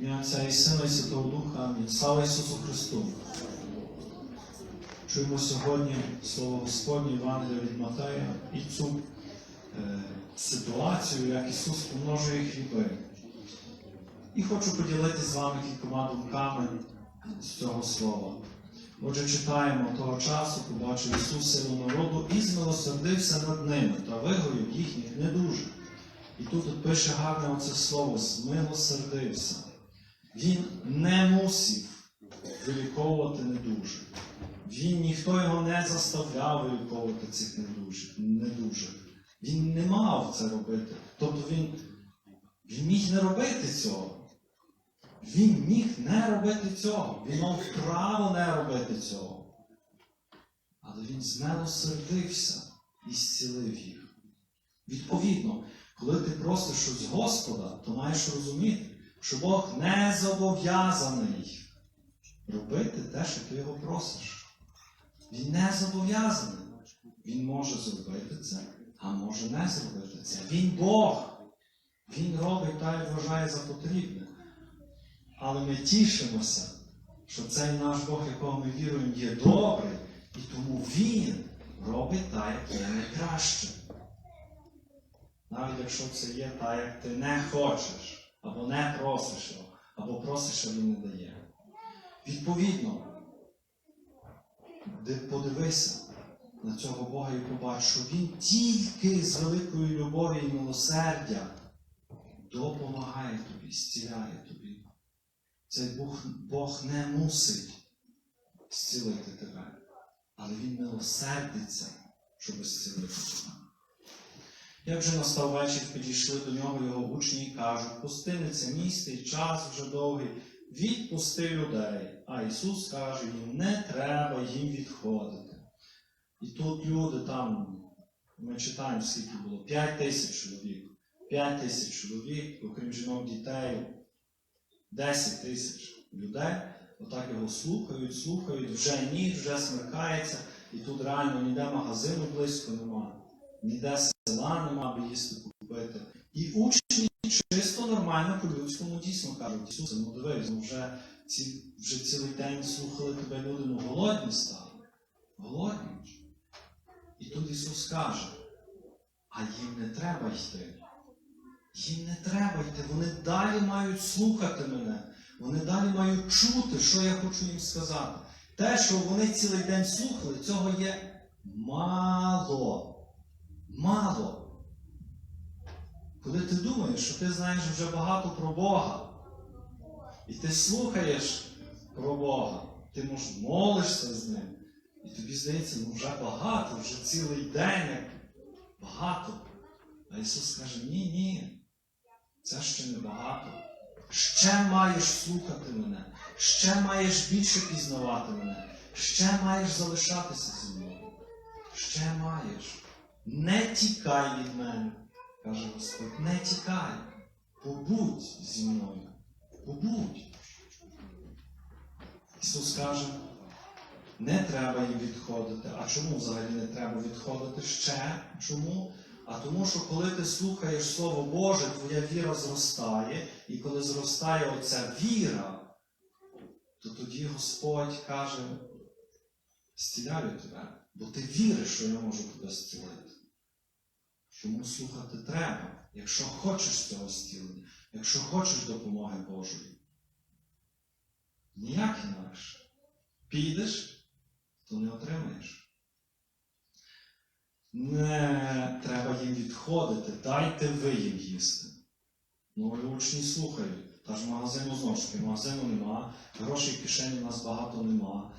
ім'я Отця і Сина і Святого Духа. Амінь. Слава Ісусу Христу! Чуємо сьогодні Слово Господнє Євангелія від Матея і цю е, ситуацію, як Ісус помножує хліби. І хочу поділитися з вами кількома думками з цього слова. Отже, читаємо того часу, побачив Ісус силу народу і змилосердився над ними та вигоїв їхніх недужих. І тут пише гарне оце слово змилосердився. Він не мусив виліковувати недужих. Він ніхто його не заставляв виліковувати цих недужих. Він не мав це робити. Тобто він, він міг не робити цього. Він міг не робити цього. Він мав право не робити цього. Але він змилосердився і зцілив їх. Відповідно, коли ти просиш щось Господа, то маєш розуміти, що Бог не зобов'язаний робити те, що ти його просиш. Він не зобов'язаний. Він може зробити це, а може не зробити це. Він Бог. Він робить так, як вважає за потрібне. Але ми тішимося, що цей наш Бог, якого ми віруємо, є добрий, і тому Він робить так, як є найкраще. Навіть якщо це є так, як ти не хочеш, або не просиш його, або просиш, а він не дає. Відповідно, подивися на цього Бога і побач, що Він тільки з великої любові і милосердя допомагає тобі, зціляє тобі. Цей Бог, Бог не мусить зцілити тебе, але Він милосердиться, щоб зцілити тебе. Як вже настав вечір, підійшли до нього його учні і кажуть, пустиниця місце і час вже довгий, відпусти людей. А Ісус каже їм, не треба їм відходити. І тут люди там, ми читаємо, скільки було, 5 тисяч чоловік. 5 тисяч чоловік, окрім жінок, дітей, 10 тисяч людей. Отак його слухають, слухають, вже ніч, вже смеркається, і тут реально ніде магазину близько немає, ніде села нема, аби їсти купити. І учні чисто нормально по-людському дійсно кажуть, Ісусе, ну дивись, ну вже, ці, вже цілий день слухали тебе люди, ну голодні стали. Голодні. І тут Ісус каже, а їм не треба йти. Їм не треба йти, вони далі мають слухати мене. Вони далі мають чути, що я хочу їм сказати. Те, що вони цілий день слухали, цього є мало. Мало. Коли ти думаєш, що ти знаєш вже багато про Бога, і ти слухаєш про Бога, ти може молишся з ним, і тобі здається, ну вже багато, вже цілий день багато. А Ісус каже, ні, ні, це ще не багато. Ще маєш слухати мене, ще маєш більше пізнавати мене, ще маєш залишатися зі мною. Ще маєш. Не тікай від мене, каже Господь, не тікай. Побудь зі мною. Побудь. Ісус каже, не треба їм відходити. А чому взагалі не треба відходити ще? Чому? А тому, що коли ти слухаєш Слово Боже, твоя віра зростає, і коли зростає оця віра, то тоді Господь каже, зціляю тебе, бо ти віриш, що я можу тебе зцілити. Чому слухати треба, якщо хочеш цього зцілення, якщо хочеш допомоги Божої? Ніяк інакше. Підеш, то не отримаєш. Не треба їм відходити, дайте ви їм їсти. Ну, учні слухають. Та ж магазину знову ж таки, магазину нема, грошей в кишені у нас багато нема.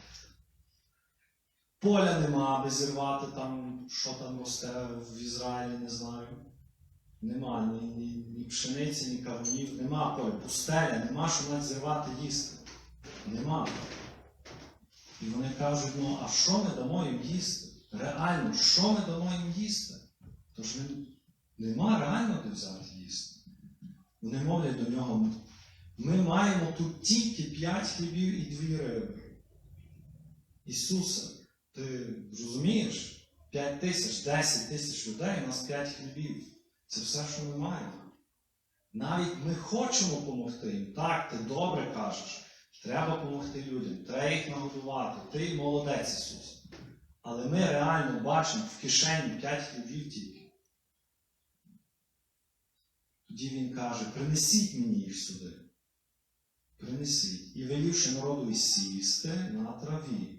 Поля нема, аби зірвати там, що там росте в Ізраїлі, не знаю. Нема ні, ні, ні пшениці, ні кавунів, нема поля, пустеля, нема що навіть зірвати їсти. Нема. І вони кажуть, ну а що ми дамо їм їсти? Реально, що ми дамо їм їсти? Тож не, нема реально де взяти їсти. Вони мовлять до нього, ми маємо тут тільки п'ять хлібів і дві риби. Ісусе, ти розумієш? П'ять тисяч, десять тисяч людей, у нас п'ять хлібів. Це все, що ми маємо. Навіть ми хочемо допомогти їм. Так, ти добре кажеш. Треба допомогти людям, треба їх нагодувати. Ти молодець, Ісус. Але ми реально бачимо в кишені 5 хлібів тільки. Тоді він каже: принесіть мені їх сюди. Принесіть. І велівши народу сісти на траві.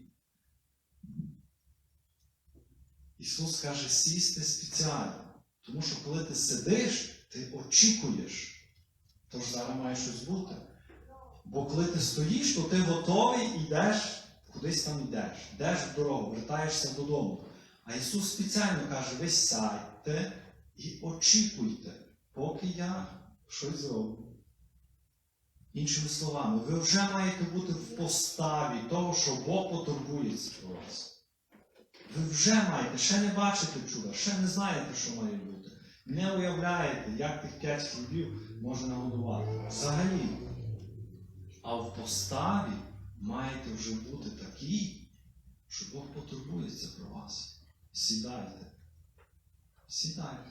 Ісус каже сісти спеціально. Тому що коли ти сидиш, ти очікуєш. Тож зараз має щось бути. Бо коли ти стоїш, то ти готовий йдеш, кудись там йдеш, йдеш в дорогу, вертаєшся додому. А Ісус спеціально каже: ви сядьте і очікуйте, поки я щось зроблю. Іншими словами, ви вже маєте бути в поставі того, що Бог потурбується про вас. Ви вже маєте, ще не бачите чуда, ще не знаєте, що має бути. Не уявляєте, як тих п'ять хлібів можна нагодувати. Взагалі. А в поставі маєте вже бути такі, що Бог потурбується про вас. Сідайте. Сідайте.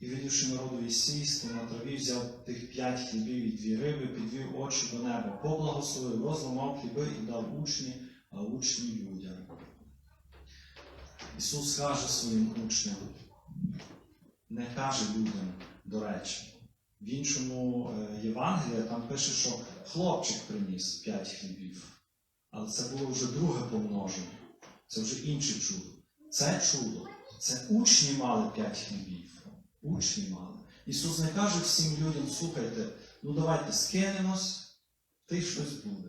І видівши народові сісти на траві, взяв тих п'ять хлібів і дві риби, підвів очі до неба, поблагословив, розламав хліби і дав учні, а учні людям. Ісус каже своїм учням, не каже людям, до речі. В іншому е, Євангелії там пише, що хлопчик приніс п'ять хлібів. Але це було вже друге помноження. Це вже інше чудо. Це чудо. Це учні мали п'ять хлібів. Учні мали. Ісус не каже всім людям, слухайте, ну давайте скинемось, ти щось буде.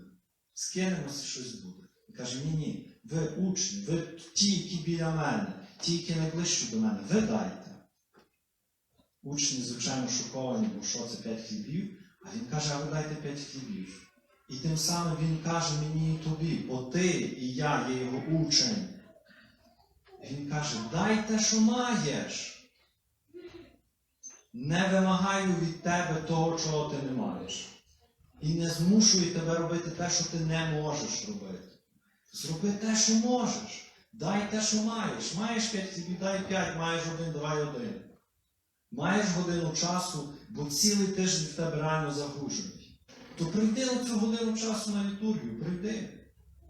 Скинемось і щось буде. Каже, ні, ні, ви учні, ви ті, які біля мене, ті, які найближчі до мене, ви дайте. Учні, звичайно, шоковані, бо що це п'ять хлібів, а він каже, а ви дайте п'ять хлібів. І тим самим він каже мені і тобі, бо ти і я є його учень. Він каже, дай те, що маєш. Не вимагаю від тебе того, чого ти не маєш. І не змушую тебе робити те, що ти не можеш робити. Зроби те, що можеш. Дай те, що маєш. Маєш п'ять хлібів, дай п'ять, маєш один, давай один. Маєш годину часу, бо цілий тиждень в тебе реально загружений. То прийди на цю годину часу на літургію, прийди.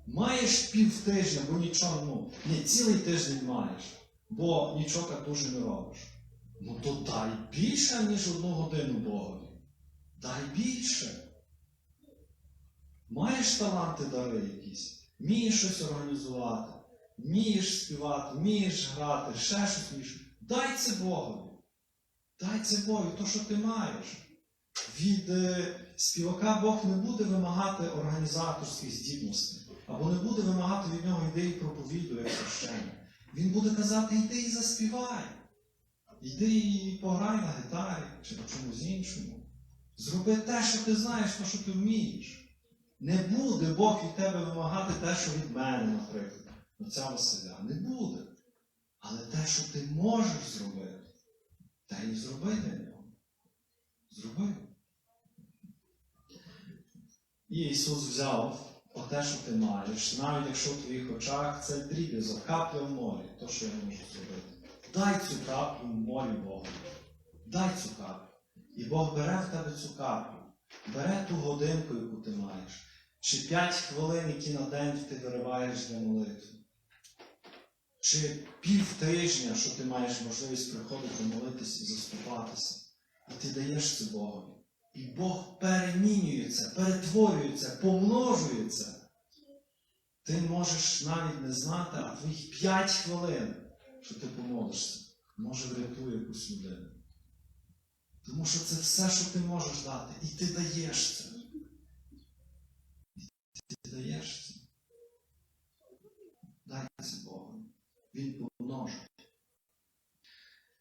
Маєш пів тижня, бо нічого, ну, ні, цілий тиждень маєш, бо нічого так дуже не робиш. Ну то дай більше, ніж одну годину Богові. Дай більше. Маєш таланти дари якісь, вмієш щось організувати, вмієш співати, вмієш грати, ще щось вмієш. Дай це Богові. Дай це Богові, то, що ти маєш. Від е, співака Бог не буде вимагати організаторських здібностей, або не буде вимагати від нього ідеї проповіду, як священник. Він буде казати, йди і заспівай. Йди і пограй на гітарі чи на чомусь іншому. Зроби те, що ти знаєш, те, що ти вмієш. Не буде Бог від тебе вимагати те, що від мене, наприклад, отця Василя. Не буде. Але те, що ти можеш зробити, те і зроби для нього. Зроби. І Ісус взяв оте, що ти маєш, навіть якщо в твоїх очах це дріб'язок, капля в морі, то, що я можу зробити. Дай цю каплю в морі Богу. Дай цю каплю. І Бог бере в тебе цю каплю, бере ту годинку, яку ти маєш, чи п'ять хвилин, які на день ти вириваєш для молитви. Чи пів тижня, що ти маєш можливість приходити молитись і заступатися. І ти даєш це Богові. І Бог перемінюється, перетворюється, помножується. Ти можеш навіть не знати, а твоїх п'ять хвилин, що ти помолишся, може врятує якусь людину. Тому що це все, що ти можеш дати, і ти даєш це. Ти даєш це. Дай це Богу. Він помножить.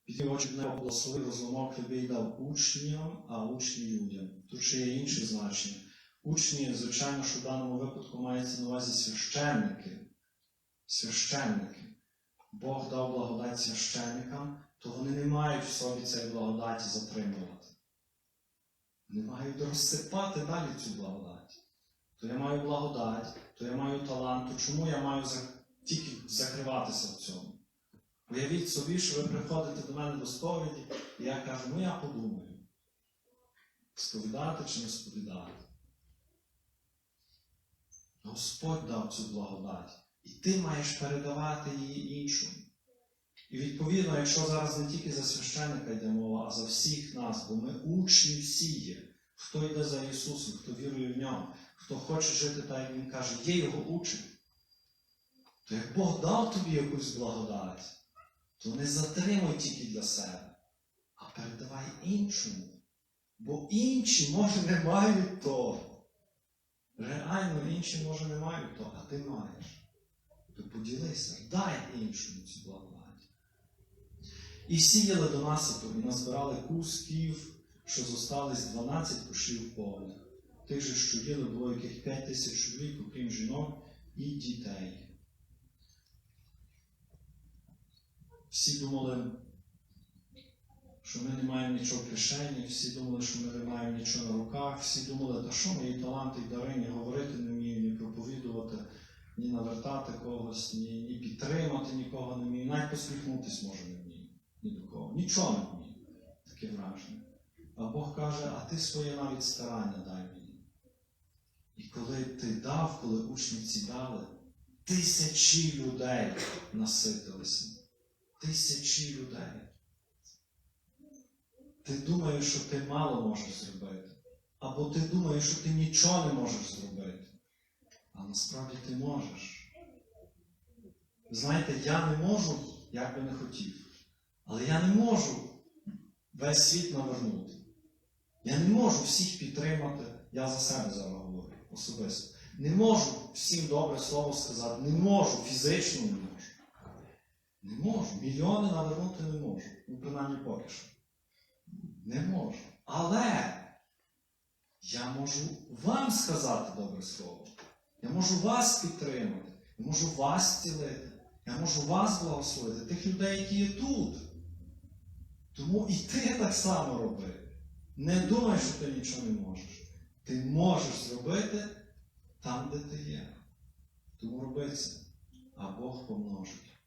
Підняв очі небо благословив, розламав хліби і дав учням, а учні людям. Тут ще є інше значення. Учні, звичайно, що в даному випадку мається на увазі священники. Священники. Бог дав благодать священникам, то вони не мають в собі цієї благодаті затримувати. Не мають розсипати далі цю благодать. То я маю благодать, то я маю талант, то чому я маю тільки закриватися в цьому? Уявіть собі, що ви приходите до мене до сповіді, і я кажу, ну я подумаю, сповідати чи не сповідати. Господь дав цю благодать, і ти маєш передавати її іншому. І відповідно, якщо зараз не тільки за священника йде мова, а за всіх нас, бо ми учні всі є, хто йде за Ісусом, хто вірує в нього, хто хоче жити так, як Він каже, є його учень. То як Бог дав тобі якусь благодать, то не затримуй тільки для себе, а передавай іншому. Бо інші, може, не мають того. Реально інші, може, не мають того, а ти маєш. То поділися, дай іншому цю благодать. І сіяли до насипу, і назбирали кусків, що зостались 12 кошів повних. Тих же, що їли, було яких 5 тисяч чоловік, окрім жінок і дітей. Всі думали, що ми не маємо нічого в кишені, всі думали, що ми не маємо нічого на руках, всі думали, та що мої таланти і дари, ні говорити не вмію, ні проповідувати, ні навертати когось, ні, ні підтримати нікого не вмію, навіть посміхнутись може не вмію ні до кого. Нічого не вмію. Таке враження. А Бог каже, а ти своє навіть старання дай мені. І коли ти дав, коли учні ці дали, тисячі людей наситилися. Тисячі людей. Ти думаєш, що ти мало можеш зробити. Або ти думаєш, що ти нічого не можеш зробити. А насправді ти можеш. Знаєте, я не можу, як би не хотів. Але я не можу весь світ навернути. Я не можу всіх підтримати. Я за себе зараз говорю особисто. Не можу всім добре слово сказати. Не можу, фізично не можу. Не можу. Мільйони навернути не можу. Ну, принаймні поки що. Не можу. Але я можу вам сказати добре слово. Я можу вас підтримати. Я можу вас зцілити. Я можу вас благословити, тих людей, які є тут. Тому і ти так само роби. Не думай, що ти нічого не можеш. Ти можеш зробити там, де ти є. Тому роби це, а Бог помножить.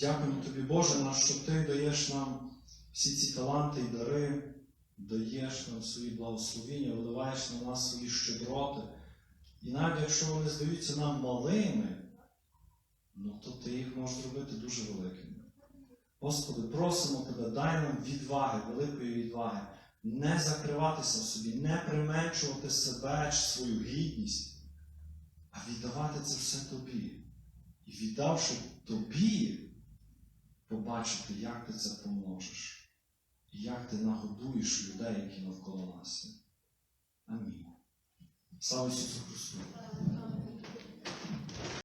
Дякуємо тобі, Боже наш, що ти даєш нам всі ці таланти і дари, даєш нам свої благословіння, виливаєш на нас свої щедроти. І навіть якщо вони здаються нам малими, ну то ти їх можеш зробити дуже великими. Господи, просимо Тебе, дай нам відваги, великої відваги, не закриватися в собі, не применшувати себе чи свою гідність, а віддавати це все Тобі. І віддавши Тобі, побачити, як ти це помножиш, і як ти нагодуєш людей, які навколо нас. є. Амінь. Слава Ісусу Христу!